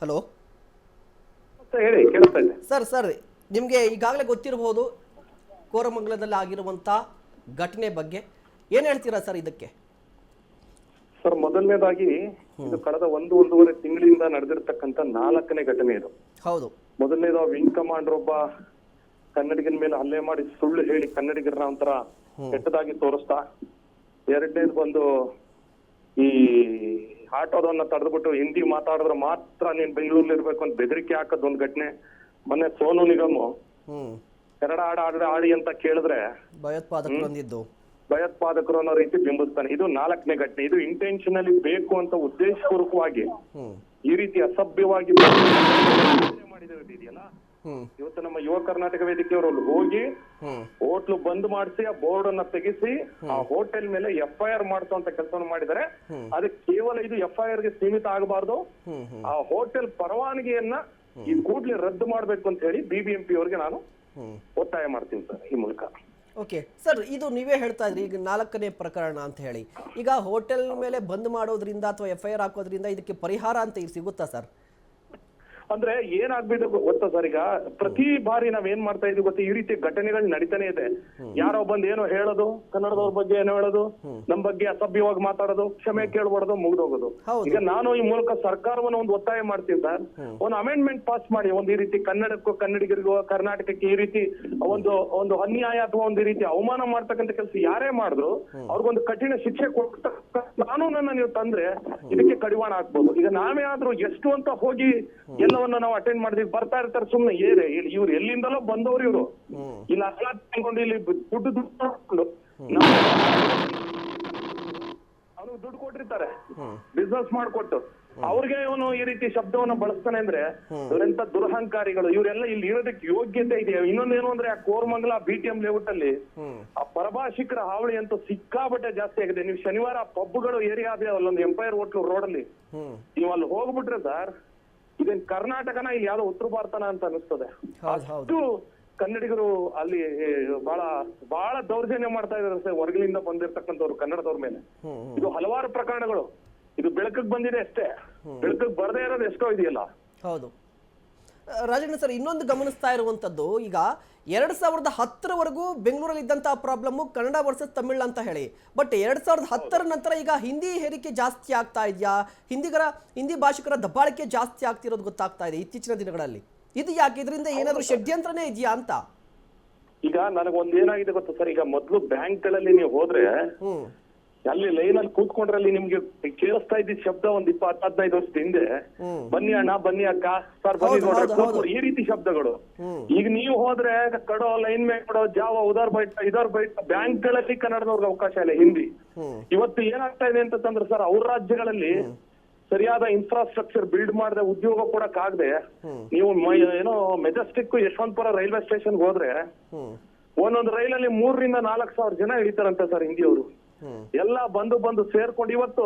Hello? Sir ಹೇಳಿ ಕೇಳಿಸ್ತಾ ಇದೆ. ಸರ್ ಸರ್ ನಿಮಗೆ ಈಗಾಗಲೇ ಗೊತ್ತಿರಬಹುದು ಕೋರಮಂಗಲದಲ್ಲಿ ಆಗಿರುವಂಥ ಘಟನೆ ಬಗ್ಗೆ. ಏನು ಹೇಳ್ತೀರಾ ಸರ್ ಇದಕ್ಕೆ? ಸರ್ ಮೊದಲನೇದಾಗಿ ಇದು ಕಳೆದ ಒಂದು ಒಂದೂವರೆ ತಿಂಗಳಿಂದ ನಡೆದಿರತಕ್ಕಂತ ನಾಲ್ಕನೇ ಘಟನೆ ಇದು. ಹೌದು. ಮೊದಲನೇದು ವಿಂಗ್ ಕಮಾಂಡರ್ ಒಬ್ಬ ಕನ್ನಡಿಗನ ಮೇಲೆ ಹಲ್ಲೆ ಮಾಡಿ ಸುಳ್ಳು ಹೇಳಿ ಕನ್ನಡಿಗರನ್ನ ಒಂಥರ ಕೆಟ್ಟದಾಗಿ ತೋರಿಸ್ತಾ ಎರಡನೇದು ಬಂದು ಈ ಆಟೋದನ್ನ ತಡೆದ್ಬಿಟ್ಟು ಹಿಂದಿ ಮಾತಾಡಿದ್ರೆ ಮಾತ್ರ ನೀನ್ ಬೆಂಗಳೂರಲ್ಲಿ ಇರ್ಬೇಕು ಅಂತ ಬೆದರಿಕೆ ಹಾಕದ್ ಒಂದ್ ಘಟನೆ. ಮೊನ್ನೆ ಸೋನು ನಿಗಮ್ ಕನ್ನಡ ಹಾಡು ಆಡ್ರೆ ಆಡಿ ಅಂತ ಕೇಳಿದ್ರೆ ಭಯೋತ್ಪಾದಕರು ಬಂದಿದ್ದು ಭಯೋತ್ಪಾದಕರು ಅನ್ನೋ ರೀತಿ ಬಿಂಬಿಸ್ತಾನೆ. ಇದು ನಾಲ್ಕನೇ ಘಟನೆ. ಇದು ಇಂಟೆನ್ಷನಲಿ ಬೇಕು ಅಂತ ಉದ್ದೇಶಪೂರ್ವಕವಾಗಿ ಈ ರೀತಿ ಅಸಭ್ಯವಾಗಿ ಹ್ಞೂ ಇವತ್ತು ನಮ್ಮ ಯುವ ಕರ್ನಾಟಕ ವೇದಿಕೆಯವರು ಅಲ್ಲಿ ಹೋಗಿ ಹೋಟ್ಲು ಬಂದ್ ಮಾಡಿಸಿ ಆ ಬೋರ್ಡ್ ಅನ್ನ ತೆಗೆಸಿ ಆ ಹೋಟೆಲ್ ಮೇಲೆ ಎಫ್ ಐ ಆರ್ ಮಾಡಿಸುವಂತ ಕೆಲಸವನ್ನು ಮಾಡಿದರೆ ಅದು ಕೇವಲ ಇದು ಎಫ್ ಐ ಆರ್ಗೆ ಸೀಮಿತ ಆಗಬಾರ್ದು. ಆ ಹೋಟೆಲ್ ಪರವಾನಗಿಯನ್ನ ಈ ಕೂಡ್ಲೆ ರದ್ದು ಮಾಡ್ಬೇಕು ಅಂತ ಹೇಳಿ ಬಿಬಿಎಂಪಿ ಅವರಿಗೆ ನಾನು ಒತ್ತಾಯ ಮಾಡ್ತೀನಿ ಸರ್ ಈ ಮೂಲಕ. ಓಕೆ. ಸರ್ ಇದು ನೀವೇ ಹೇಳ್ತಾ ಇದ್ರಿ ಈಗ ನಾಲ್ಕನೇ ಪ್ರಕರಣ ಅಂತ ಹೇಳಿ. ಈಗ ಹೋಟೆಲ್ ಮೇಲೆ ಬಂದ್ ಮಾಡೋದ್ರಿಂದ ಅಥವಾ ಎಫ್ ಐ ಆರ್ ಹಾಕೋದ್ರಿಂದ ಇದಕ್ಕೆ ಪರಿಹಾರ ಅಂತ ಈಗ ಸಿಗುತ್ತಾ ಸರ್? ಅಂದ್ರೆ ಏನಾಗ್ಬಿಟ್ಟು ಗೊತ್ತಾ ಸರ್ ಈಗ? ಪ್ರತಿ ಬಾರಿ ನಾವ್ ಏನ್ ಮಾಡ್ತಾ ಇದೀವಿ ಗೊತ್ತಾ? ಈ ರೀತಿ ಘಟನೆಗಳು ನಡೀತಾನೆ ಇದೆ. ಯಾರೋ ಬಂದ್ ಏನೋ ಹೇಳೋದು ಕನ್ನಡದವ್ರ ಬಗ್ಗೆ ಏನೋ ಹೇಳೋದು ನಮ್ ಬಗ್ಗೆ ಅಸಭ್ಯವಾಗಿ ಮಾತಾಡೋದು ಕ್ಷಮೆ ಕೇಳ್ಬಾರ್ದು ಮುಗ್ದೋಗೋದು. ಈಗ ನಾನು ಈ ಮೂಲಕ ಸರ್ಕಾರವನ್ನು ಒಂದು ಒತ್ತಾಯ ಮಾಡ್ತೀನಿ ಸರ್. ಒಂದು ಅಮೆಂಡ್ಮೆಂಟ್ ಪಾಸ್ ಮಾಡಿ ಒಂದು ಈ ರೀತಿ ಕನ್ನಡಕ್ಕೂ ಕನ್ನಡಿಗರಿಗೂ ಕರ್ನಾಟಕಕ್ಕೆ ಈ ರೀತಿ ಒಂದು ಒಂದು ಅನ್ಯಾಯ ಅಥವಾ ಒಂದು ರೀತಿ ಅವಮಾನ ಮಾಡ್ತಕ್ಕಂಥ ಕೆಲಸ ಯಾರೇ ಮಾಡಿದ್ರು ಅವ್ರಿಗೊಂದು ಕಠಿಣ ಶಿಕ್ಷೆ ಕೊಟ್ಟ ಕಾನೂನನ್ನ ನೀವು ತಂದ್ರೆ ಇದಕ್ಕೆ ಕಡಿವಾಣ ಹಾಕ್ಬೋದು. ಈಗ ನಾವೇ ಆದ್ರೂ ಎಷ್ಟು ಅಂತ ಹೋಗಿ ಎಲ್ಲವನ್ನ ನಾವು ಅಟೆಂಡ್ ಮಾಡಿದ್ವಿ. ಬರ್ತಾ ಇರ್ತಾರೆ ಸುಮ್ನೆ. ಏರೆ ಇಲ್ಲಿ ಇವ್ರು ಎಲ್ಲಿಂದಲೋ ಬಂದವ್ರು ಇವ್ರು. ಇಲ್ಲಿ ಅಲ್ಲ ತಗೊಂಡು ಇಲ್ಲಿ ದುಡ್ಡು ದುಡ್ಡು ಅವ್ರು ದುಡ್ಡು ಕೊಟ್ಟಿರ್ತಾರೆ. ಬಿಸ್ನೆಸ್ ಮಾಡ್ಕೊಟ್ಟು. ಅವ್ರಿಗೆ ಇವನು ಈ ರೀತಿ ಶಬ್ದವನ್ನ ಬಳಸ್ತಾನೆ ಅಂದ್ರೆ ಇವರೆಂತ ದುರಹಂಕಾರಿಗಳು. ಇವರೆಲ್ಲ ಇಲ್ಲಿ ಇರೋದಕ್ಕೆ ಯೋಗ್ಯತೆ ಇದೆಯಾ? ಇನ್ನೊಂದೇನು ಅಂದ್ರೆ ಆ Koramangala B T M layout ಅಲ್ಲಿ ಆ ಪರಭಾಷಿಕರ ಹಾವಳಿ ಅಂತೂ ಸಿಕ್ಕಾಬಟ್ಟೆ ಜಾಸ್ತಿ ಆಗಿದೆ. ನೀವು ಶನಿವಾರ ಪಬ್ಗಳು ಏರಿಯಾ ಇದೆ ಅಲ್ಲೊಂದು ಎಂಪೈರ್ ಹೋಟ್ಲು ರೋಡ್ ಅಲ್ಲಿ ನೀವು ಅಲ್ಲಿ ಹೋಗ್ಬಿಟ್ರೆ ಸರ್ ಇದೇನ್ ಕರ್ನಾಟಕನ ಇಲ್ಲಿ ಯಾವ್ದೋ ಉತ್ತರ ಭಾರತನ ಅಂತ ಅನಿಸ್ತದೆ. ಅಷ್ಟು ಕನ್ನಡಿಗರು ಅಲ್ಲಿ ಬಹಳ ಬಹಳ ದೌರ್ಜನ್ಯ ಮಾಡ್ತಾ ಇದಾರೆ ಸರ್ ಹೊರಗಿನಿಂದ ಬಂದಿರ್ತಕ್ಕಂಥವ್ರು ಕನ್ನಡದವ್ರ ಮೇಲೆ. ಇದು ಹಲವಾರು ಪ್ರಕರಣಗಳು. ಇದು ಬೆಳಕಿಗೆ ಬಂದಿದೆ ಅಷ್ಟೇ. ಬೆಳಕಿಗೆ ಬರದೇ ಇರೋದು ಎಷ್ಟೋ ಇದೆಯಲ್ಲ. ಹೌದು. ರಾಜಣ್ಣ ಸರ್ ಇನ್ನೊಂದು ಗಮನಿಸ್ತಾ ಇರುವಂತದ್ದು ಈಗ ಎರಡು ಸಾವಿರದ ಹತ್ತರವರೆಗೂ ಬೆಂಗಳೂರಲ್ಲಿ ಇದ್ದಂತಹ ಪ್ರಾಬ್ಲಮ್ಮು ಕನ್ನಡ ವರ್ಸಸ್ ತಮಿಳ್ ಅಂತ ಹೇಳಿ. ಬಟ್ ಎರಡು ಸಾವಿರದ ಹತ್ತರ ನಂತರ ಈಗ ಹಿಂದಿ ಹೇರಿಕೆ ಜಾಸ್ತಿ ಆಗ್ತಾ ಇದೆಯಾ? ಹಿಂದಿಗರ ಹಿಂದಿ ಭಾಷಿಕರ ದಬ್ಬಾಳಿಕೆ ಜಾಸ್ತಿ ಆಗ್ತಿರೋದು ಗೊತ್ತಾಗ್ತಾ ಇದೆ ಇತ್ತೀಚಿನ ದಿನಗಳಲ್ಲಿ. ಇದು ಯಾಕೆ? ಇದರಿಂದ ಏನಾದರೂ ಷಡ್ಯಂತ್ರನೇ ಇದೆಯಾ ಅಂತ? ಈಗ ನನಗೊಂದೇನಾಗಿದೆ ಗೊತ್ತಾ ಸರ್? ಈಗ ಮೊದ್ಲು ಬ್ಯಾಂಕ್ಗಳಲ್ಲಿ ನೀವು ಹೋದ್ರೆ ಅಲ್ಲಿ ಲೈನ್ ಅಲ್ಲಿ ಕೂತ್ಕೊಂಡ್ರಲ್ಲಿ ನಿಮ್ಗೆ ಕೇಳಿಸ್ತಾ ಇದ್ದಿದ್ ಶಬ್ದ ಒಂದ್ ಇಪ್ಪತ್ತು ಹದಿನೈದು ವರ್ಷದ ಹಿಂದೆ. ಬನ್ನಿ ಅಣ್ಣ ಬನ್ನಿ ಅಕ್ಕ ಸರ್ ಬನ್ನಿ ನೋಡ್ರಿ. ಈ ರೀತಿ ಶಬ್ದಗಳು. ಈಗ ನೀವು ಹೋದ್ರೆ ಕಡೋ ಲೈನ್ ಮೇಲೆ ಕೊಡೋ ಜಾವ ಉದಾರ್ ಬೈಟ್ ಇದಾರ್ ಬೈಟ್ ಬ್ಯಾಂಕ್ಗಳಲ್ಲಿ ಕನ್ನಡದವ್ರಿಗೆ ಅವಕಾಶ ಇಲ್ಲ ಹಿಂದಿ. ಇವತ್ತು ಏನಾಗ್ತಾ ಇದೆ ಅಂತಂದ್ರೆ ಸರ್ ಅವ್ರ ರಾಜ್ಯಗಳಲ್ಲಿ ಸರಿಯಾದ ಇನ್ಫ್ರಾಸ್ಟ್ರಕ್ಚರ್ ಬಿಲ್ಡ್ ಮಾಡದೆ ಉದ್ಯೋಗ ಕೊಡಕ್ ಆಗದೆ ನೀವು ಏನೋ ಮೆಜೆಸ್ಟಿಕ್ ಯಶವಂತಪುರ ರೈಲ್ವೆ ಸ್ಟೇಷನ್ ಹೋದ್ರೆ ಒಂದೊಂದು ರೈಲಲ್ಲಿ ಮೂರರಿಂದ ನಾಲ್ಕು ಸಾವಿರ ಜನ ಹಿಡಿತಾರಂತೆ ಸರ್ ಹಿಂದಿಯವರು. ಎಲ್ಲ ಬಂದು ಬಂದು ಸೇರ್ಕೊಂಡು ಇವತ್ತು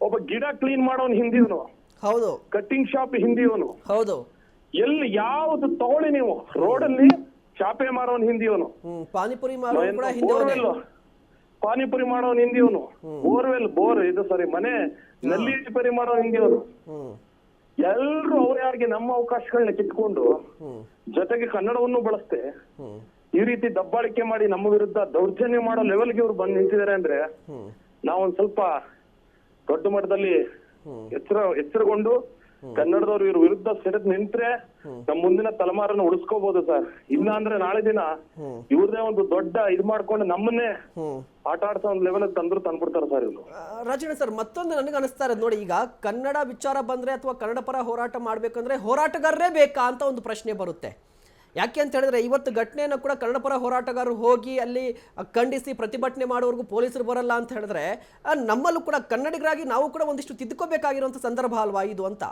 ಒಬ್ಬ ಗಿಡ ಕ್ಲೀನ್ ಮಾಡೋನ್ ಹಿಂದಿವನು. ಹೌದು. ಕಟ್ಟಿಂಗ್ ಶಾಪ್ ಹಿಂದಿವನು. ಹೌದು. ಎಲ್ಲಿ ಯಾವ್ದು ತಗೊಳ್ಳಿ ನೀವು? ರೋಡಲ್ಲಿ ಚಾಪೆ ಮಾರೋನ್ ಹಿಂದಿವನು. ಹ್ಮ್ ಪಾನಿಪುರಿ ಮಾರೋ ಕೂಡ ಹಿಂದೆ ಪಾನಿಪುರಿ ಮಾಡೋನ್ ಹಿಂದಿವನು. ಬೋರ್ವೆಲ್ ಬೋರ್ ಇದು ಸಾರಿ ಮನೆ ನಲ್ಲಿ ರಿಪೇರಿ ಮಾಡೋ ಹಿಂದಿವನು. ಹ್ಮ್. ಎಲ್ರು ಅವ್ರ್ಯಾರಿಗೆ ನಮ್ಮ ಅವಕಾಶಗಳನ್ನ ಕಿತ್ಕೊಂಡು ಜೊತೆಗೆ ಕನ್ನಡವನ್ನು ಬಳಸ್ತೆ. ಈ ರೀತಿ ದಬ್ಬಾಳಿಕೆ ಮಾಡಿ ನಮ್ಮ ವಿರುದ್ಧ ದೌರ್ಜನ್ಯ ಮಾಡೋ ಲೆವೆಲ್ಗೆ ಇವ್ರು ಬಂದು ನಿಂತಿದ್ದಾರೆ ಅಂದ್ರೆ ನಾವೊಂದ್ ಸ್ವಲ್ಪ ದೊಡ್ಡ ಮಟ್ಟದಲ್ಲಿ. ಎಚ್ಚರ ಎಚ್ಚರಗೊಂಡು ಕನ್ನಡದವ್ರು ಇವ್ರ ವಿರುದ್ಧ ಸೆರೆದ್ ನಿಂತ್ರೆ ನಮ್ಮ ಮುಂದಿನ ತಲೆಮಾರನ್ನ ಉಳಿಸ್ಕೋಬಹುದು ಸರ್. ಇಲ್ಲ ಅಂದ್ರೆ ನಾಳೆ ದಿನ. ಇವ್ರದೇ ಒಂದು ದೊಡ್ಡ ಇದ್ ಮಾಡ್ಕೊಂಡು ನಮ್ಮನ್ನೇ ಆಟ ಆಡ್ತಾ ಒಂದ್ ಲೆವೆಲ್ ತಂದ್ರು ತಂದ್ಬಿಡ್ತಾರೆ ಸರ್ ಇವ್ರು. ರಾಜಣ್ಣ ಸರ್ ಮತ್ತೊಂದು ನನಗೆ ಅನಿಸ್ತಾ ಇರೋದು ನೋಡಿ ಈಗ ಕನ್ನಡ ವಿಚಾರ ಬಂದ್ರೆ ಅಥವಾ ಕನ್ನಡ ಪರ ಹೋರಾಟ ಮಾಡ್ಬೇಕಂದ್ರೆ ಹೋರಾಟಗಾರರೇ ಬೇಕಾ ಅಂತ ಒಂದು ಪ್ರಶ್ನೆ ಬರುತ್ತೆ. ಯಾಕೆ ಅಂತ ಹೇಳಿದ್ರೆ ಇವತ್ತು ಘಟನೆಯನ್ನು ಕೂಡ ಕನ್ನಡ ಪರ ಹೋರಾಟಗಾರರು ಹೋಗಿ ಅಲ್ಲಿ ಖಂಡಿಸಿ ಪ್ರತಿಭಟನೆ ಮಾಡೋವರೆಗೂ ಪೊಲೀಸರು ಬರಲ್ಲ ಅಂತ ಹೇಳಿದ್ರೆ ನಮ್ಮಲ್ಲೂ ಕೂಡ ಕನ್ನಡಿಗರಾಗಿ ನಾವು ಕೂಡ ಒಂದಿಷ್ಟು ತಿದ್ದುಕೋಬೇಕಾಗಿರುವಂತ ಸಂದರ್ಭ ಅಲ್ವಾ ಇದು ಅಂತ?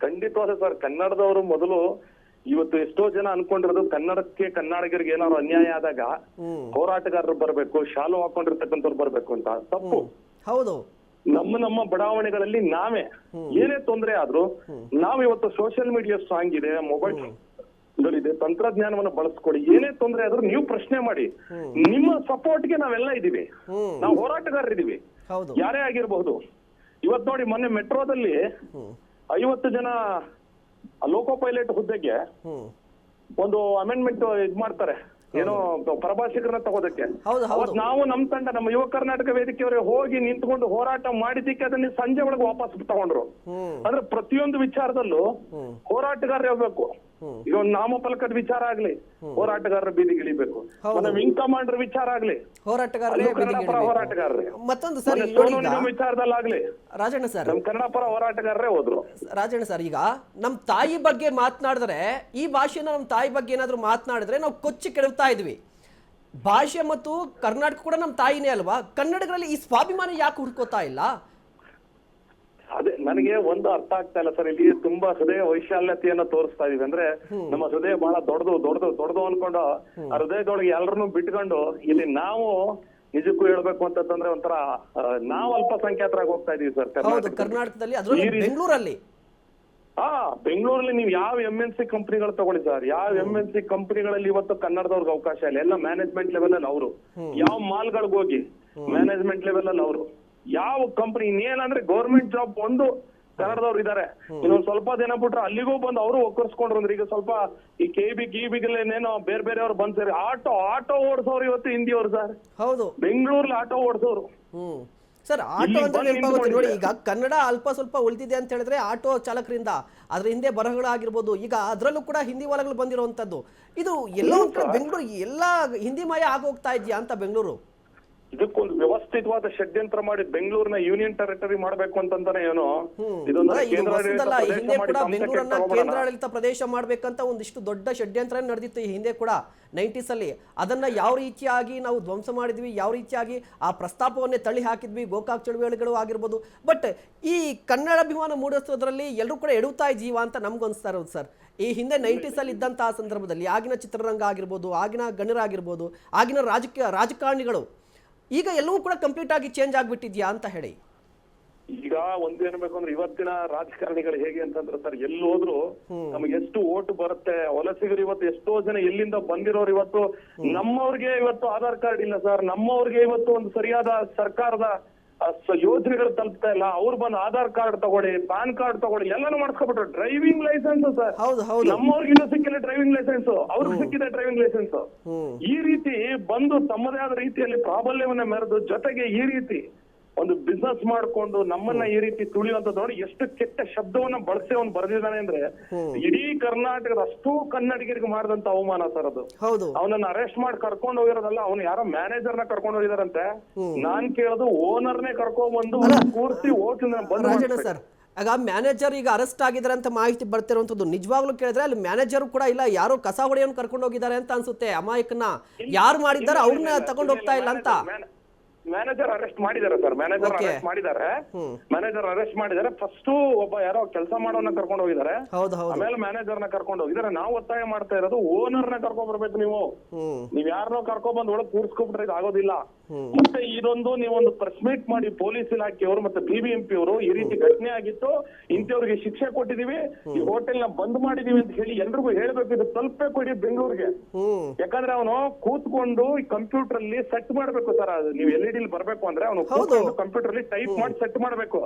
ಖಂಡಿತವಾದ ಸರ್. ಕನ್ನಡದವರು ಮೊದಲು ಇವತ್ತು ಎಷ್ಟೋ ಜನ ಅನ್ಕೊಂಡಿರೋದು ಕನ್ನಡಕ್ಕೆ ಕನ್ನಡಿಗರಿಗೆ ಏನಾದ್ರು ಅನ್ಯಾಯ ಆದಾಗ ಹೋರಾಟಗಾರರು ಬರಬೇಕು ಶಾಲು ಹಾಕೊಂಡಿರ್ತಕ್ಕಂಥವ್ರು ಬರ್ಬೇಕು ಅಂತ. ತಪ್ಪು. ಹೌದು. ನಮ್ಮ ನಮ್ಮ ಬಡಾವಣೆಗಳಲ್ಲಿ ನಾವೇ. ಏನೇ ತೊಂದರೆ ಆದ್ರೂ ನಾವ್ ಇವತ್ತು ಸೋಷಿಯಲ್ ಮೀಡಿಯಾ ಸ್ಟ್ರಾಂಗ್ ಇದೆ ಮೊಬೈಲ್ ಇದೆ ತಂತ್ರಜ್ಞಾನವನ್ನು ಬಳಸ್ಕೊಡಿ ಏನೇ ತೊಂದರೆ ಆದ್ರೂ ನೀವು ಪ್ರಶ್ನೆ ಮಾಡಿ. ನಿಮ್ಮ ಸಪೋರ್ಟ್ಗೆ ನಾವೆಲ್ಲ ಇದೀವಿ. ನಾವು ಹೋರಾಟಗಾರರಿದ್ದೀವಿ ಯಾರೇ ಆಗಿರಬಹುದು. ಇವತ್ ನೋಡಿ ಮೊನ್ನೆ ಮೆಟ್ರೋದಲ್ಲಿ ಐವತ್ತು ಜನ ಲೋಕೋ ಪೈಲಟ್ ಹುದ್ದೆಗೆ ಒಂದು ಅಮೆಂಡ್ಮೆಂಟ್ ಇದ್ ಮಾಡ್ತಾರೆ. ಏನೋ ಪ್ರಭಾಷಕರನ್ನ ತಗೋದಕ್ಕೆ. ನಾವು ನಮ್ ತಂಡ ನಮ್ಮ ಯುವ ಕರ್ನಾಟಕ ವೇದಿಕೆಯವರೇ ಹೋಗಿ ನಿಂತ್ಕೊಂಡು ಹೋರಾಟ ಮಾಡಿದ್ದಕ್ಕೆ ಅದನ್ನ ಸಂಜೆ ಒಳಗೆ ವಾಪಸ್ ತಗೊಂಡ್ರು. ಅಂದ್ರೆ ಪ್ರತಿಯೊಂದು ವಿಚಾರದಲ್ಲೂ ಹೋರಾಟಗಾರರೇ ಹ್ಮ್. ಈಗ ಒಂದು ನಾಮಫಲಕದ ವಿಚಾರ ಆಗ್ಲಿ ಹೋರಾಟಗಾರರ ಬೀದಿಗೆ ಇಳಿಬೇಕು. ಒಂದು ವಿಂಗ್ ಕಮಾಂಡರ್ ವಿಚಾರ ಆಗ್ಲಿ ಹೋರಾಟಗಾರ ಅಲ್ಲೂ ಕನ್ನಡ ಹೋರಾಟಗಾರರೇ. ಮತ್ತೊಂದು ಸರ್ ವಿಚಾರದಲ್ಲಾಗ್ಲಿ ರಾಜಣ್ಣ ಸರ್. ನಮ್ ಕನ್ನಡ ಪರ ಹೋರಾಟಗಾರರೇ ಹೋದ್ರು. ರಾಜಣ್ಣ ಸರ್ ಈಗ ನಮ್ ತಾಯಿ ಬಗ್ಗೆ ಮಾತನಾಡಿದ್ರೆ ಈ ಭಾಷೆನ ನಮ್ ತಾಯಿ ಬಗ್ಗೆ ಏನಾದ್ರು ಮಾತನಾಡಿದ್ರೆ ನಾವು ಕೊಚ್ಚಿ ಕೆಡವ್ತಾ ಇದ್ವಿ. ಭಾಷೆ ಮತ್ತು ಕರ್ನಾಟಕ ಕೂಡ ನಮ್ಮ ತಾಯಿನೇ ಅಲ್ವಾ? ಕನ್ನಡಗಳಲ್ಲಿ ಈ ಸ್ವಾಭಿಮಾನ ಯಾಕೆ ಹುಡ್ಕೋತಾ ಇಲ್ಲ? ನನಗೆ ಒಂದು ಅರ್ಥ ಆಗ್ತಾ ಇಲ್ಲ ಸರ್. ಇಲ್ಲಿ ತುಂಬಾ ಹೃದಯ ವೈಶಾಲ್ಯತೆಯನ್ನ ತೋರಿಸ್ತಾ ಇದೀವಿ. ಅಂದ್ರೆ ನಮ್ಮ ಹೃದಯ ಬಹಳ ದೊಡ್ಡದು ದೊಡ್ಡದು ದೊಡ್ಡದು ಅನ್ಕೊಂಡು ಆ ಹೃದಯದೊಳಗೆ ಎಲ್ಲರನ್ನು ಬಿಟ್ಕೊಂಡು ಇಲ್ಲಿ ನಾವು ನಿಜಕ್ಕೂ ಹೇಳ್ಬೇಕು ಅಂತಂದ್ರೆ ಒಂಥರ ನಾವು ಅಲ್ಪಸಂಖ್ಯಾತರಾಗಿ ಹೋಗ್ತಾ ಇದೀವಿ ಸರ್ ಕರ್ನಾಟಕದಲ್ಲಿ. ಬೆಂಗಳೂರಲ್ಲಿ. ಹಾ ಬೆಂಗಳೂರಲ್ಲಿ ನೀವು ಯಾವ ಎಂ ಎನ್ ಸಿ ಕಂಪನಿಗಳು ತಗೊಳ್ಳಿ ಸರ್. ಯಾವ ಎಂ ಎನ್ ಸಿ ಕಂಪನಿಗಳಲ್ಲಿ ಇವತ್ತು ಕನ್ನಡದವ್ರಿಗೆ ಅವಕಾಶ ಇಲ್ಲ. ಎಲ್ಲ ಮ್ಯಾನೇಜ್ಮೆಂಟ್ ಲೆವೆಲ್ ಅಲ್ಲಿ ಅವರು. ಯಾವ ಮಾಲ್ಗಳಿಗೆ ಹೋಗಿ ಮ್ಯಾನೇಜ್ಮೆಂಟ್ ಲೆವೆಲ್ ಅಲ್ಲಿ ಅವರು. ಯಾವ ಕಂಪನಿ ಇನ್ನೇನಂದ್ರೆ ಗೌರ್ಮೆಂಟ್ ಜಾಬ್ ಒಂದು ಕನ್ನಡದವ್ರು ಇದಾರೆ. ಇನ್ನೊಂದ್ ಸ್ವಲ್ಪ ದಿನ ಬಿಟ್ರೆ ಅಲ್ಲಿಗೂ ಬಂದು ಅವರು ಒಕ್ಕರ್ಸ್ಕೊಂಡ್ರು ಅಂದ್ರೆ ಈಗ ಸ್ವಲ್ಪ ಈ ಕೆ ಬಿ ಗಿ ಬಿಗಳೇನೇನೋ ಬೇರೆ ಬೇರೆಯವ್ರು ಬಂದ್ ಸೇರಿ ಆಟೋ ಆಟೋ ಓಡಿಸೋರು ಇವತ್ತು ಹಿಂದಿಯವ್ರು ಸರ್. ಹೌದು. ಬೆಂಗಳೂರಲ್ಲಿ ಆಟೋ ಓಡಿಸೋರು. ಹ್ಮ್. ಸರ್ ಆಟೋ ಅಂತ ನೆನಪಾಗುತ್ತೆ ನೋಡಿ ಈಗ ಕನ್ನಡ ಅಲ್ಪ ಸ್ವಲ್ಪ ಉಳಿದಿದೆ ಅಂತ ಹೇಳಿದ್ರೆ ಆಟೋ ಚಾಲಕರಿಂದ ಅದ್ರ ಹಿಂದೆ ಬರಹಗಳಾಗಿರ್ಬೋದು ಈಗ ಅದರಲ್ಲೂ ಕೂಡ ಹಿಂದಿ ಹೊಲಗಳು ಬಂದಿರುವಂತದ್ದು ಇದು ಎಲ್ಲ ಬೆಂಗಳೂರು ಎಲ್ಲ ಹಿಂದಿ ಮಯ ಆಗೋಗ್ತಾ ಇದೆಯಾ ಅಂತ ಬೆಂಗಳೂರು? ಇದಕ್ಕೊಂದು ವ್ಯವಸ್ಥಿತವಾದ ಷಡ್ಯಂತ್ರ ಮಾಡಿ ಬೆಂಗಳೂರಿನ ಯೂನಿಯನ್ ಟೆರಿಟರಿ ಮಾಡಬೇಕು ಅಂತಂತಾನೆ ಏನು. ಬೆಂಗಳೂರನ್ನ. ಕೇಂದ್ರಾಡಳಿತ ಪ್ರದೇಶ ಮಾಡ್ಬೇಕಂತ ಒಂದಿಷ್ಟು ದೊಡ್ಡ ಷಡ್ಯಂತ್ರ ನಡೆದಿತ್ತು ಈ ಹಿಂದೆ ಕೂಡ ನೈಂಟೀಸ್ ಅಲ್ಲಿ. ಅದನ್ನ ಯಾವ ರೀತಿಯಾಗಿ ನಾವು ಧ್ವಂಸ ಮಾಡಿದ್ವಿ ಯಾವ ರೀತಿಯಾಗಿ ಆ ಪ್ರಸ್ತಾಪವನ್ನೇ ತಳ್ಳಿ ಹಾಕಿದ್ವಿ ಗೋಕಾಕ್ ಚಳುವಳಿಗಳು ಆಗಿರ್ಬೋದು. ಬಟ್ ಈ ಕನ್ನಡ ಅಭಿಮಾನ ಮೂಡಿಸೋದ್ರಲ್ಲಿ ಎಲ್ಲರೂ ಕೂಡ ಎಡುತ್ತಾ ಜೀವ ಅಂತ ನಮ್ಗನ್ಸ್ತಾ ಇರೋದು ಸರ್. ಈ ಹಿಂದೆ ನೈಂಟೀಸ್ ಅಲ್ಲಿ ಇದ್ದಂತಹ ಸಂದರ್ಭದಲ್ಲಿ ಆಗಿನ ಚಿತ್ರರಂಗ ಆಗಿರ್ಬೋದು ಆಗಿನ ಗಣ್ಯರಾಗಿರ್ಬೋದು ಆಗಿನ ರಾಜಕೀಯ ರಾಜಕಾರಣಿಗಳು ಈಗ ಎಲ್ಲವೂ ಕೂಡ ಕಂಪ್ಲೀಟ್ ಆಗಿ ಚೇಂಜ್ ಆಗಿಬಿಟ್ಟಿದ್ಯಾ ಅಂತ ಹೇಳಿ. ಈಗ ಒಂದೇನ್ಬೇಕು ಅಂದ್ರೆ ಇವತ್ತಿನ ರಾಜಕಾರಣಿಗಳು ಹೇಗೆ ಅಂತಂದ್ರೆ ಸರ್ ಎಲ್ಲಿ ಹೋದ್ರು ನಮ್ಗೆ ಎಷ್ಟು ಓಟ್ ಬರುತ್ತೆ ವಲಸಿಗರು ಇವತ್ತು ಎಷ್ಟೋ ಜನ ಎಲ್ಲಿಂದ ಬಂದಿರೋರು ಇವತ್ತು ನಮ್ಮವ್ರಿಗೆ ಇವತ್ತು ಆಧಾರ್ ಕಾರ್ಡ್ ಇಲ್ಲ ಸರ್ ನಮ್ಮವ್ರಿಗೆ ಇವತ್ತು ಒಂದು ಸರಿಯಾದ ಸರ್ಕಾರದ ಸ- ತಲುಪ್ತಾ ಇಲ್ಲ ಅವ್ರು ಬಂದು ಆಧಾರ್ ಕಾರ್ಡ್ ತಗೊಳ್ಳಿ ಪಾನ್ ಕಾರ್ಡ್ ತಗೊಳ್ಳಿ ಎಲ್ಲಾನು ಮಾಡ್ಸ್ಕೊಬಿಟ್ರು. Driving licence sir. ಹೌದು ಹೌದು. ನಮ್ಮವ್ರಿಗೆ ಇನ್ನೂ ಸಿಕ್ಕಿಲ್ಲ ಡ್ರೈವಿಂಗ್ ಲೈಸೆನ್ಸ್. ಅವ್ರಿಗೆ ಸಿಕ್ಕಿದೆ ಡ್ರೈವಿಂಗ್ ಲೈಸೆನ್ಸ್. ಈ ರೀತಿ ಬಂದು ತಮ್ಮದೇ ಆದ ರೀತಿಯಲ್ಲಿ ಪ್ರಾಬಲ್ಯವನ್ನ ಮೆರೆದು ಜೊತೆಗೆ ಈ ರೀತಿ ಒಂದು ಬಿಸ್ನೆಸ್ ಮಾಡ್ಕೊಂಡು ನಮ್ಮನ್ನ ಈ ರೀತಿ ತುಳಿಯುವಂತ ನೋಡಿ ಎಷ್ಟು ಕೆಟ್ಟ ಶಬ್ದವನ್ನ ಬಳಸಿ ಅವ್ನು ಬರೆದಿದ್ದಾನೆ ಅಂದ್ರೆ ಇಡೀ ಕರ್ನಾಟಕದ ಅಷ್ಟು ಕನ್ನಡಿಗರಿಗೆ ಮಾಡಿದಂತ ಅವಮಾನ ಸರ್ ಅದು. ಹೌದು. ಅವನನ್ನ ಅರೆಸ್ಟ್ ಮಾಡಿ ಕರ್ಕೊಂಡು ಹೋಗಿರೋದಲ್ಲ ಅವನು ಯಾರೋ ಮ್ಯಾನೇಜರ್ನ ಕರ್ಕೊಂಡು ಹೋಗಿದಾರಂತೆ. ನಾನ್ ಕೇಳೋದು ಓನರ್ನೇ ಕರ್ಕೊಂಡ್ ಬಂದು ಕೂರ್ಸಿ ಬಂದ್ ರಾಜಣ್ಣ ಸರ್ ಆಗ ಮ್ಯಾನೇಜರ್ ಈಗ ಅರೆಸ್ಟ್ ಆಗಿದ್ದಾರೆ ಅಂತ ಮಾಹಿತಿ ಬರ್ತಿರುವಂತದ್ದು ನಿಜವಾಗ್ಲೂ ಕೇಳಿದ್ರೆ ಅಲ್ಲಿ ಮ್ಯಾನೇಜರ್ ಕೂಡ ಇಲ್ಲ ಯಾರು ಕಸ ಹೊಡೆಯನ್ನು ಕರ್ಕೊಂಡು ಹೋಗಿದ್ದಾರೆ ಅಂತ ಅನ್ಸುತ್ತೆ. ಅಮಾಯಕನ ಯಾರು ಮಾಡಿದ್ದಾರೆ ಅವ್ರನ್ನ ತಗೊಂಡು ಹೋಗ್ತಾ ಇಲ್ಲ ಅಂತ. ಮ್ಯಾನೇಜರ್ ಅರೆಸ್ಟ್ ಮಾಡಿದಾರೆ ಸರ್ ಮ್ಯಾನೇಜರ್ Okay. ಅರೆಸ್ಟ್ ಮಾಡಿದ್ದಾರೆ. ಹ್ಮ್. ಮ್ಯಾನೇಜರ್ ಅರೆಸ್ಟ್ ಮಾಡಿದ್ದಾರೆ. ಫಸ್ಟ್ ಒಬ್ಬ ಯಾರೋ ಕೆಲಸ ಮಾಡೋನ್ನ ಕರ್ಕೊಂಡು ಹೋಗಿದ್ದಾರೆ. ಹೌದು ಹೌದು. ಆಮೇಲೆ ಮ್ಯಾನೇಜರ್ನ ಕರ್ಕೊಂಡು ಹೋಗಿದ್ದಾರೆ. ನಾವು ಒತ್ತಾಯ ಮಾಡ್ತಾ ಇರೋದು ಓನರ್ನ ಕರ್ಕೊಂಡ್ ಬರ್ಬೇಕು ನೀವು. ಹ್ಮ್. ನೀವ್ ಯಾರನ್ನೋ ಕರ್ಕೊಂಡ್ ಬಂದ್ ಒಳಗ್ ಕೂರ್ಸ್ಕೊಬಿಟ್ರೆ ಇದು ಆಗೋದಿಲ್ಲ. ಮತ್ತೆ ಇದೊಂದು ನೀವೊಂದು ಪ್ರೆಸ್ ಮೀಟ್ ಮಾಡಿ ಪೊಲೀಸ್ ಇಲಾಖೆಯವರು ಮತ್ತೆ ಬಿಬಿಎಂಪಿ ಅವರು ಈ ರೀತಿ ಘಟನೆ ಆಗಿತ್ತು. ಇಂಥವ್ರಿಗೆ ಶಿಕ್ಷೆ ಕೊಟ್ಟಿದೀವಿ. ಈ ಹೋಟೆಲ್ನ ಬಂದ್ ಮಾಡಿದೀವಿ ಅಂತ ಹೇಳಿ ಎಲ್ರಿಗೂ ಹೇಳ್ಬೇಕು. ಇದು ತಲುಪಬೇಕು ಕೊಡಿ ಬೆಂಗಳೂರಿಗೆ. ಹ್ಮ್. ಯಾಕಂದ್ರೆ ಅವನು ಕೂತ್ಕೊಂಡು ಈ ಕಂಪ್ಯೂಟರ್ ಅಲ್ಲಿ ಸೆಟ್ ಮಾಡ್ಬೇಕು ಸರ್ ಅದು ನೀವು ಎಲ್ ಇ ಬರ್ಬೇಕು ಅಂದ್ರೆ ಅವನು ಕಂಪ್ಯೂಟರ್ ಅಲ್ಲಿ ಟೈಪ್ ಮಾಡಿ ಸೆಟ್ ಮಾಡ್ಬೇಕು.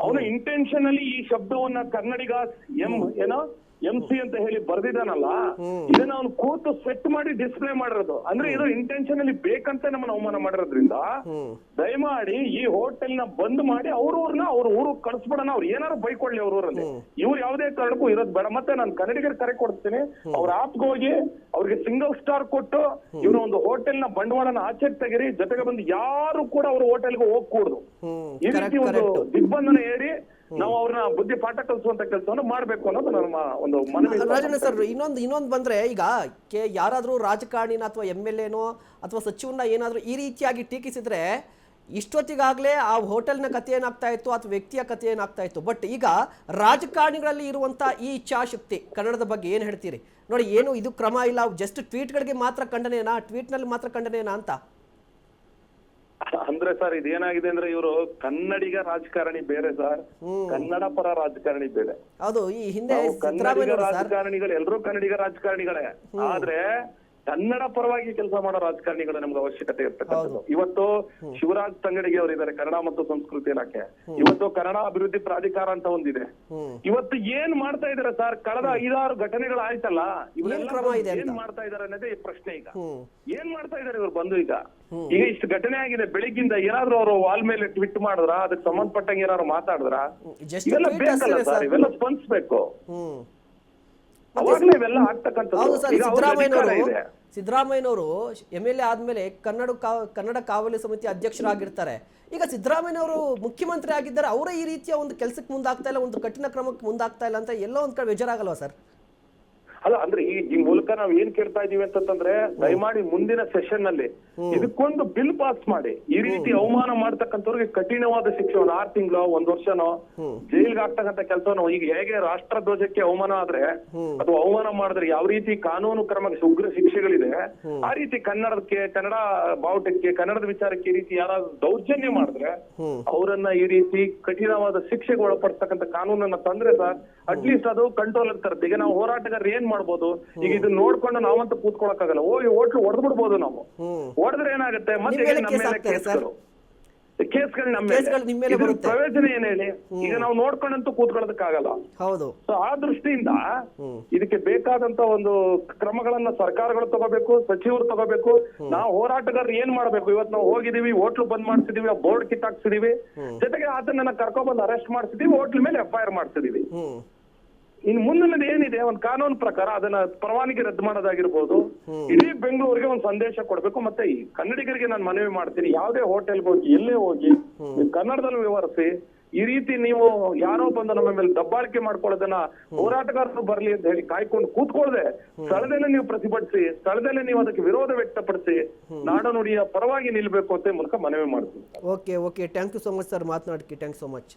ಅವನು ಇಂಟೆನ್ಷನಲಿ ಈ ಶಬ್ದವನ್ನ ಕನ್ನಡಿಗ ಎಂ ಏನೋ ಎಂ ಸಿ ಅಂತ ಹೇಳಿ ಬರ್ದಿದಾನಲ್ಲ ಇದನ್ನ ಅವ್ನು ಕೂತು ಸೆಟ್ ಮಾಡಿ ಡಿಸ್ಪ್ಲೇ ಮಾಡಿರೋದು. ಅಂದ್ರೆ ಇದು ಇಂಟೆನ್ಷನಲಿ ಬೇಕಂತ ನಮ್ಮನ್ನ ಅವಮಾನ ಮಾಡಿರೋದ್ರಿಂದ ದಯಮಾಡಿ ಈ ಹೋಟೆಲ್ನ ಬಂದ್ ಮಾಡಿ ಅವ್ರವ್ರನ್ನ ಅವ್ರ ಊರು ಕಳಿಸ್ಬಿಡೋಣ. ಅವ್ರು ಏನಾರು ಬೈಕೊಳ್ಳಿ ಅವ್ರ ಊರಲ್ಲಿ. ಇವ್ರು ಯಾವುದೇ ಕಾರಣಕ್ಕೂ ಇರೋದ್ ಬೇಡ. ಮತ್ತೆ ನಾನು ಕನ್ನಡಿಗರ ಕರೆ ಕೊಡ್ತೀನಿ. ಅವ್ರ ಆಪ್ಗೆ ಹೋಗಿ ಅವ್ರಿಗೆ ಸಿಂಗಲ್ ಸ್ಟಾರ್ ಕೊಟ್ಟು ಇವ್ರ ಒಂದು ಹೋಟೆಲ್ನ ಬಂಡವಾಳನ ಆಚೆ ತೆಗಿರಿ ಜೊತೆಗೆ ಬಂದು ಯಾರು ಕೂಡ ಅವ್ರ ಹೋಟೆಲ್ಗೆ ಹೋಗ್ಕೂಡ್ದು. ಈ ರೀತಿ ಒಂದು ದಿಗ್ಬಂಧನ ಏರಿ ನಾವು ಅವ್ರನ್ನ ಬುದ್ಧಿ ಪಾಠ ಕಲಿಸುವಂತ ಕೆಲಸವನ್ನು ಮಾಡಬೇಕು ಅನ್ನೋದು ನಮ್ಮ ಒಂದು ಮನವಿ ರಾಜಣ್ಣ ಸರ್ ಇನ್ನೊಂದು ಇನ್ನೊಂದು ಬಂದ್ರೆ ಈಗ ಕೆ ಯಾರಾದ್ರೂ ರಾಜಕಾರಣಿನ ಅಥವಾ ಎಂ ಎಲ್ ಎನೋ ಅಥವಾ ಸಚಿವನ ಏನಾದ್ರೂ ಈ ರೀತಿಯಾಗಿ ಟೀಕಿಸಿದ್ರೆ ಇಷ್ಟೊತ್ತಿಗಾಗಲೇ ಆ ಹೋಟೆಲ್ನ ಕಥೆ ಏನಾಗ್ತಾ ಇತ್ತು ಅಥವಾ ವ್ಯಕ್ತಿಯ ಕಥೆ ಏನಾಗ್ತಾ ಇತ್ತು. ಬಟ್ ಈಗ ರಾಜಕಾರಣಿಗಳಲ್ಲಿ ಇರುವಂತ ಈ ಇಚ್ಛಾಶಕ್ತಿ ಕನ್ನಡದ ಬಗ್ಗೆ ಏನು ಹೇಳ್ತೀರಿ? ನೋಡಿ ಏನು ಇದು ಕ್ರಮ ಇಲ್ಲ. ಜಸ್ಟ್ ಟ್ವೀಟ್ಗಳಿಗೆ ಮಾತ್ರ ಖಂಡನೆನಾ? ಟ್ವೀಟ್ನಲ್ಲಿ ಮಾತ್ರ ಖಂಡನೆನಾ ಅಂತ? ಅಂದ್ರೆ ಸರ್ ಇದೇನಾಗಿದೆ ಅಂದ್ರೆ ಇವರು ಕನ್ನಡಿಗ ರಾಜಕಾರಣಿ ಬೇರೆ ಸರ್. ಕನ್ನಡ ಪರ ರಾಜಕಾರಣಿ ಬೇರೆ. ಹೌದು ಈ ಹಿಂದೆ ಕನ್ನಡಿಗ ರಾಜಕಾರಣಿಗಳು ಎಲ್ಲರೂ ಕನ್ನಡಿಗ ರಾಜಕಾರಣಿಗಳೇ. ಆದ್ರೆ ಕನ್ನಡ ಪರವಾಗಿ ಕೆಲಸ ಮಾಡೋ ರಾಜಕಾರಣಿಗಳ ನಮ್ಗೆ ಅವಶ್ಯಕತೆ ಇರ್ತಕ್ಕಂಥದ್ದು. ಇವತ್ತು ಶಿವರಾಜ್ ತಂಗಡಿಗೆ ಅವರು ಇದ್ದಾರೆ ಕನ್ನಡ ಮತ್ತು ಸಂಸ್ಕೃತಿ ಇಲಾಖೆ. ಇವತ್ತು ಕನ್ನಡ ಅಭಿವೃದ್ಧಿ ಪ್ರಾಧಿಕಾರ ಅಂತ ಒಂದಿದೆ. ಇವತ್ತು ಏನ್ ಮಾಡ್ತಾ ಇದಾರೆ ಸರ್? ಕಳೆದ ಐದಾರು ಘಟನೆಗಳು ಆಯ್ತಲ್ಲ? ಇವರೆಲ್ಲ ಏನ್? ಮಾಡ್ತಾ ಇದಾರೆ ಅನ್ನೋದೇ ಈ ಪ್ರಶ್ನೆ ಈಗ. ಏನ್ ಮಾಡ್ತಾ ಇದಾರೆ ಇವ್ರು ಬಂದು ಈಗ? ಈಗ ಇಷ್ಟು ಘಟನೆ ಆಗಿದೆ ಬೆಳಿಗ್ಗಿಂದ ಏನಾದ್ರು ಅವರು ವಾಲ್ ಮೇಲೆ ಟ್ವಿಟ್ ಮಾಡಿದ್ರ? ಅದಕ್ಕೆ ಸಂಬಂಧಪಟ್ಟಂಗೆ ಏನಾದ್ರು ಮಾತಾಡಿದ್ರ? ಇವೆಲ್ಲ ಬೇಕಲ್ಲ ಸರ್? ಇವೆಲ್ಲ ಸ್ಪಂದಿಸ್ಬೇಕು. ಇವೆಲ್ಲ ಅವಾಗ್ಲೇ ಇವೆಲ್ಲ ಅಧಿಕಾರ ಆಗ್ತಕ್ಕಂಥದ್ದು ಸಿದ್ದರಾಮಯ್ಯನವರು ಎಂ ಎಲ್ ಎ ಆದಮೇಲೆ ಕನ್ನಡ ಕನ್ನಡ ಕಾವಲು ಸಮಿತಿ ಅಧ್ಯಕ್ಷರಾಗಿರ್ತಾರೆ. ಈಗ ಸಿದ್ದರಾಮಯ್ಯನವರು ಮುಖ್ಯಮಂತ್ರಿ ಆಗಿದ್ದಾರೆ, ಅವರೇ ಈ ರೀತಿಯ ಒಂದು ಕೆಲಸಕ್ಕೆ ಮುಂದಾಗ್ತಾ ಇಲ್ಲ, ಒಂದು ಕಠಿಣ ಕ್ರಮಕ್ಕೆ ಮುಂದಾಗ್ತಾ ಇಲ್ಲ ಅಂತ ಎಲ್ಲೋ ಒಂದು ಕಡೆ ಬೇಜಾರಾಗಲ್ವಾ ಸರ್? ಅಲ್ಲ ಅಂದ್ರೆ ಈ ಈ ಮೂಲಕ ನಾವ್ ಏನ್ ಕೇಳ್ತಾ ಇದೀವಿ ಅಂತಂದ್ರೆ ದಯಮಾಡಿ ಮುಂದಿನ ಸೆಷನ್ನಲ್ಲಿ ಇದಕ್ಕೊಂದು ಬಿಲ್ ಪಾಸ್ ಮಾಡಿ. ಈ ರೀತಿ ಅವಮಾನ ಮಾಡ್ತಕ್ಕಂಥವ್ರಿಗೆ ಕಠಿಣವಾದ ಶಿಕ್ಷೆ ಒಂದ್ ಆರ್ ತಿಂಗಳು ಒಂದ್ ವರ್ಷನೋ ಜೈಲ್ಗೆ ಆಗ್ತಕ್ಕಂಥ ಕೆಲಸನೋ ಈಗ ಹೇಗೆ ರಾಷ್ಟ್ರ ಧ್ವಜಕ್ಕೆ ಅವಮಾನ ಆದ್ರೆ ಅಥವಾ ಅವಮಾನ ಮಾಡಿದ್ರೆ ಯಾವ ರೀತಿ ಕಾನೂನು ಕ್ರಮಕ್ಕೆ ಉಗ್ರ ಶಿಕ್ಷೆಗಳಿದೆ ಆ ರೀತಿ ಕನ್ನಡಕ್ಕೆ ಕನ್ನಡ ಬಾವುಟಕ್ಕೆ ಕನ್ನಡದ ವಿಚಾರಕ್ಕೆ ಈ ರೀತಿ ಯಾರಾದ್ರೂ ದೌರ್ಜನ್ಯ ಮಾಡಿದ್ರೆ ಅವರನ್ನ ಈ ರೀತಿ ಕಠಿಣವಾದ ಶಿಕ್ಷೆಗೆ ಒಳಪಡ್ತಕ್ಕಂಥ ಕಾನೂನನ್ನ ತಂದ್ರೆ ಸರ್ ಅಟ್ಲೀಸ್ಟ್ ಅದು ಕಂಟ್ರೋಲ್ ಆಗ್ತಾರೆ ಈಗ ನಾವು ಹೋರಾಟಗಾರರು ಏನ್ ಮಾಡ್ಬೋದು. ಈಗ ಇದನ್ನ ನೋಡ್ಕೊಂಡು ನಾವಂತೂ ಕೂತ್ಕೊಳಕ್ಕಾಗಲ್ಲ. ಹೋಗಿ ಹೋಟ್ಲು ಹೊಡೆದ್ ಬಿಡ್ಬೋದು ನಾವು ಹೊಡೆದ್ರೆ ಏನಾಗುತ್ತೆ? ಮತ್ತೆ ನಿಮ್ಮ ನಮ್ಮ ಮೇಲೆ ಕೇಸ್ಗಳು? ಕೇಸ್ಗಳು ನಮ್ಮ ಕೇಸ್ಗಳು ನಿಮ್ಮ ಮೇಲೆ ಇದ್ರ ಬರುತ್ತೆ. ಪ್ರಯೋಜನ ಏನ್ ಹೇಳಿ? ಈಗ ನಾವು ನೋಡ್ಕೊಂಡಂತೂ ಕೂತ್ಕೊಳ್ಳೋದಕ್ಕಾಗಲ್ಲ. ಹೌದು. ಸೊ ಆ ದೃಷ್ಟಿಯಿಂದ ಇದಕ್ಕೆ ಬೇಕಾದಂತ ಒಂದು ಕ್ರಮಗಳನ್ನ ಸರ್ಕಾರಗಳು ತಗೋಬೇಕು ಸಚಿವರು ತಗೋಬೇಕು. ನಾವು ಹೋರಾಟಗಾರರು ಏನ್ ಮಾಡ್ಬೇಕು? ಇವತ್ತು ನಾವು ಹೋಗಿದೀವಿ ಹೋಟ್ಲು ಬಂದ್ ಮಾಡ್ಸಿದೀವಿ ಆ ಬೋರ್ಡ್ ಕಿತ್ತಾಕ್ಸಿದೀವಿ. ಜೊತೆಗೆ ಅದನ್ನ ಕರ್ಕೊಂಡ್ ಬಂದು ಅರೆಸ್ಟ್ ಮಾಡ್ಸಿದೀವಿ ಹೋಟ್ಲ್ ಮೇಲೆ ಎಫ್ ಐ ಆರ್ ಮಾಡ್ಸಿದೀವಿ. ಹ್ಮ್. ಇನ್ ಮುಂದಿನದು ಏನಿದೆ ಒಂದು ಕಾನೂನು ಪ್ರಕಾರ ಅದನ್ನ ಪರವಾನಗಿ ರದ್ದು ಮಾಡೋದಾಗಿರ್ಬೋದು. ಇಡೀ ಬೆಂಗಳೂರಿಗೆ ಒಂದು ಸಂದೇಶ ಕೊಡ್ಬೇಕು. ಮತ್ತೆ ಈ ಕನ್ನಡಿಗರಿಗೆ ನಾನು ಮನವಿ ಮಾಡ್ತೀನಿ ಯಾವುದೇ ಹೋಟೆಲ್ಗೆ ಹೋಗಿ ಎಲ್ಲೇ ಹೋಗಿ ಕನ್ನಡದಲ್ಲಿ ವಿವರಿಸಿ. ಈ ರೀತಿ ನೀವು ಯಾರೋ ಬಂದು ನಮ್ಮ ಮೇಲೆ ದಬ್ಬಾಳಿಕೆ ಮಾಡ್ಕೊಳ್ಳೋದನ್ನ ಹೋರಾಟಗಾರರು ಬರ್ಲಿ ಅಂತ ಹೇಳಿ ಕಾಯ್ಕೊಂಡು ಕೂತ್ಕೊಳ್ಳದೆ ಸ್ಥಳದಲ್ಲೇ ನೀವು ಪ್ರತಿಭಟಿಸಿ ಸ್ಥಳದಲ್ಲೇ ನೀವು ಅದಕ್ಕೆ ವಿರೋಧ ವ್ಯಕ್ತಪಡಿಸಿ ನಾಡ ನುಡಿಯ ಪರವಾಗಿ ನಿಲ್ಬೇಕು ಅಂತ ಮೂಲಕ ಮನವಿ ಮಾಡ್ತೀನಿ. Okay okay. Thank you so much sir ಮಾತನಾಡಕ್ಕೆ thank so much